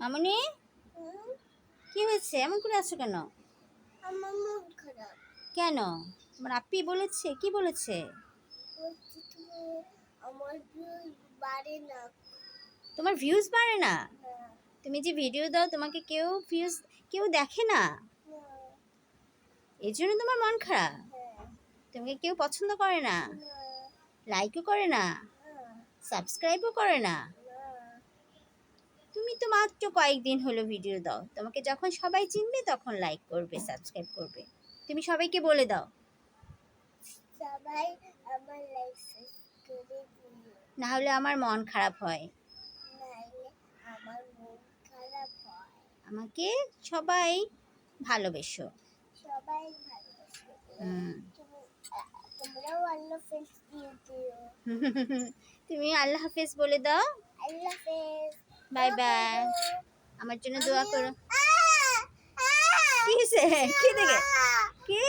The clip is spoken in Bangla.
মামনি? কি হয়েছে? এমন করে আছো কেন? আমার মন খারাপ। কেন? তোমার আপ্পি বলেছে কি বলেছে? আমার ভিউজ বাড়ে না। তোমার ভিউজ বাড়ে না? না, তুমি যে ভিডিও দাও তোমাকে কেউ ভিউজ কেউ দেখে না? এই জন্য তোমার মন খারাপ? হ্যাঁ, তোমাকে কেউ পছন্দ করে না? লাইকও করে না? সাবস্ক্রাইবও করে না? মাত্র কয়েকদিন হলো ভিডিও দাও। তোমাকে যখন সবাই চিনবে তখন লাইক করবে সাবস্ক্রাইব করবে। তুমি সবাইকে বলে দাও। সবাই আমার লাইক না হলে আমার মন খারাপ হয়। নাহলে আমার মন খারাপ হয়। আমাকে সবাই ভালোবেসো। সবাই ভালোবাসে। তুমি আ- তোমরাও আল্লাহ ফেস দিয়ে দিও। তুমি আল্লাহ হাফেজ বলে দাও। আল্লাহ হাফেজ। বাই বাই আমার জন্য দোয়া করো! কি সে কি দেখে? কি?